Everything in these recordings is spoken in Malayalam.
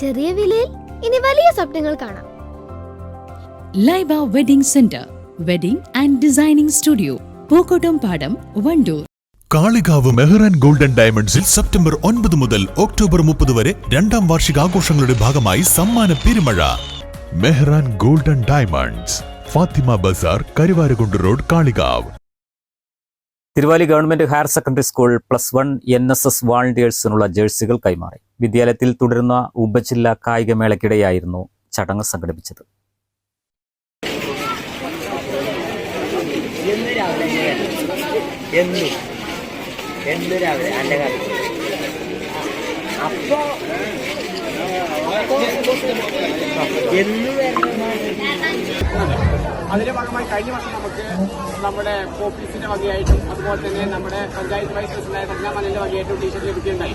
ചെറിയ വിലയിൽ ഇനി വലിയ സ്വപ്നങ്ങൾ കാണാം. Laiba wedding centre wedding and designing studio Pookkottumpadam Wandoor. Kalikavu Mehran golden ഡയമണ്ട്സിൽ സെപ്റ്റംബർ ഒൻപത് മുതൽ ഒക്ടോബർ മുപ്പത് വരെ രണ്ടാം വാർഷിക ആഘോഷങ്ങളുടെ ഭാഗമായി സമ്മാന പെരുമഴ. Mehran golden diamonds Fathima bazaar Karuvarakundu road Kalikavu. Thiruvali government higher secondary school plus one N S S വാളണ്ടിയേഴ്സിനുള്ള ജേഴ്സികൾ കൈമാറി. വിദ്യാലയത്തിൽ തുടരുന്ന ഉപജില്ലാ കായികമേളയ്ക്കിടെയായിരുന്നു ചടങ്ങ് സംഘടിപ്പിച്ചത്. അതിന്റെ ഭാഗമായി കഴിഞ്ഞ വർഷം നമുക്ക് നമ്മുടെ ഓഫീസിന്റെ വകയായിട്ടും അതുപോലെ തന്നെ നമ്മുടെ പഞ്ചായത്ത് വൈസ് പ്രസിഡന്റായ പ്രജ്ഞാമലിന്റെ വകയായിട്ടും ടീഷർട്ട് ലഭിക്കുകയുണ്ടായി.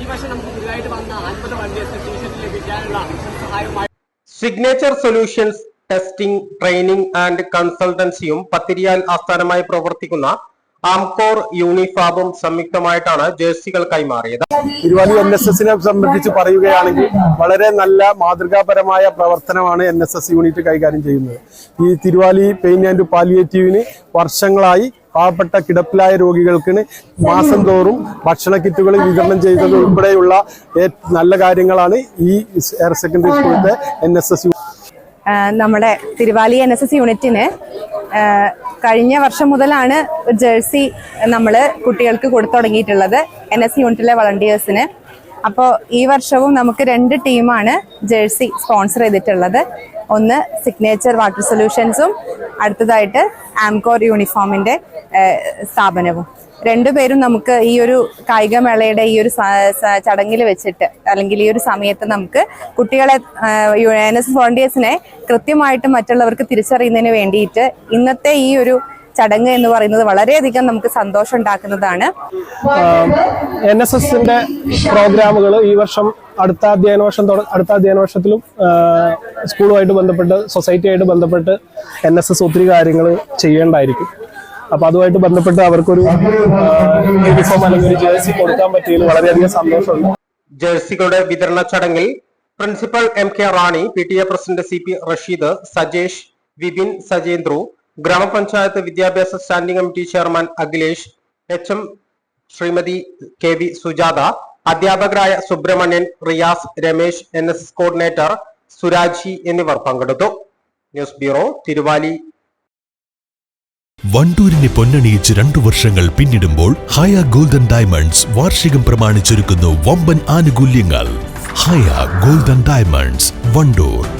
ഈ വർഷം നമുക്ക് പുതിയതായിട്ട് വന്ന അൻപത് വണ്ടിയത്തെ ടീഷർട്ട് ലഭിക്കാനുള്ള സഹായമായി signature solutions testing training and കൺസൾട്ടൻസിയും പത്തിരിയാൽ ആസ്ഥാനമായി പ്രവർത്തിക്കുന്ന ആംകോർ യൂണിഫാമും സംയുക്തമായിട്ടാണ് ജേഴ്സികൾ കൈമാറിയത്. തിരുവാലി എൻ എസ് എസിനെ സംബന്ധിച്ച് പറയുകയാണെങ്കിൽ വളരെ നല്ല മാതൃകാപരമായ പ്രവർത്തനമാണ് എൻ എസ് എസ് യൂണിറ്റ് കൈകാര്യം ചെയ്യുന്നത്. ഈ തിരുവാലി പെയിൻ ആൻഡ് പാലിയേറ്റീവിന് വർഷങ്ങളായി പാവപ്പെട്ട കിടപ്പിലായ രോഗികൾക്ക് മാസം തോറും ഭക്ഷണ കിറ്റുകൾ വിതരണം ചെയ്തത് ഉൾപ്പെടെയുള്ള നല്ല കാര്യങ്ങളാണ് ഈ ഹയർ സെക്കൻഡറി സ്കൂളിലെ എൻ എസ് എസ് നമ്മുടെ തിരുവാലി എൻ എസ് എസ് യൂണിറ്റിന് കഴിഞ്ഞ വർഷം മുതലാണ് ജേഴ്സി നമ്മൾ കുട്ടികൾക്ക് കൊടുത്തു തുടങ്ങിയിട്ടുള്ളത് എൻ എസ് യൂണിറ്റിലെ വളണ്ടിയേഴ്സിന്. അപ്പോൾ ഈ വർഷവും നമുക്ക് രണ്ട് ടീമാണ് ജേഴ്സി സ്പോൺസർ ചെയ്തിട്ടുള്ളത്. ഒന്ന് സിഗ്നേച്ചർ വാട്ടർ സൊല്യൂഷൻസും അടുത്തതായിട്ട് ആംകോർ യൂണിഫോമിന്റെ സ്ഥാപനവും. രണ്ടുപേരും നമുക്ക് ഈ ഒരു കായികമേളയുടെ ഈ ഒരു ചടങ്ങിൽ വെച്ചിട്ട് അല്ലെങ്കിൽ ഈ ഒരു സമയത്ത് നമുക്ക് കുട്ടികളെ എൻ എസ് വോളണ്ടിയേഴ്സിനെ കൃത്യമായിട്ട് മറ്റുള്ളവർക്ക് തിരിച്ചറിയുന്നതിന് വേണ്ടിയിട്ട് ഇന്നത്തെ ഈ ഒരു ചടങ്ങ് എന്ന് പറയുന്നത് വളരെയധികം നമുക്ക് സന്തോഷം ഉണ്ടാക്കുന്നതാണ്. എൻ എസ് എസിന്റെ പ്രോഗ്രാമുകൾ ഈ വർഷം അടുത്ത അധ്യയന വർഷം അടുത്ത അധ്യയന വർഷത്തിലും സ്കൂളുമായിട്ട് ബന്ധപ്പെട്ട് സൊസൈറ്റിയായിട്ട് ബന്ധപ്പെട്ട് എൻ എസ് എസ് ഒത്തിരി കാര്യങ്ങൾ ചെയ്യേണ്ടായിരിക്കും. അപ്പൊ അതുമായിട്ട് ബന്ധപ്പെട്ട് അവർക്കൊരു യൂണിഫോം അല്ലെങ്കിൽ ഒരു ജേഴ്സി കൊടുക്കാൻ പറ്റിയതിൽ വളരെയധികം സന്തോഷമുണ്ട്. ജേഴ്സികളുടെ വിതരണ ചടങ്ങിൽ principal M K Rani P T A president C P Rasheed Sajesh Vipin Sajendru ഗ്രാമപഞ്ചായത്ത് വിദ്യാഭ്യാസ standing committee chairman Akhilesh H M Shrimati K V Sujatha അധ്യാപകരായ Subramanian Riyas Ramesh N S coordinator Suraji എന്നിവർ പങ്കെടുത്തു. News bureau Thiruvali. വണ്ടൂരിനെ പൊന്നണിയിച്ച് രണ്ടു വർഷങ്ങൾ പിന്നിടുമ്പോൾ ഹയ ഗോൾഡൻ ഡയമണ്ട്സ് വാർഷികം പ്രമാണിച്ചൊരുക്കുന്നു വമ്പൻ ആനുകൂല്യങ്ങൾ. Haya golden diamonds Wandoor.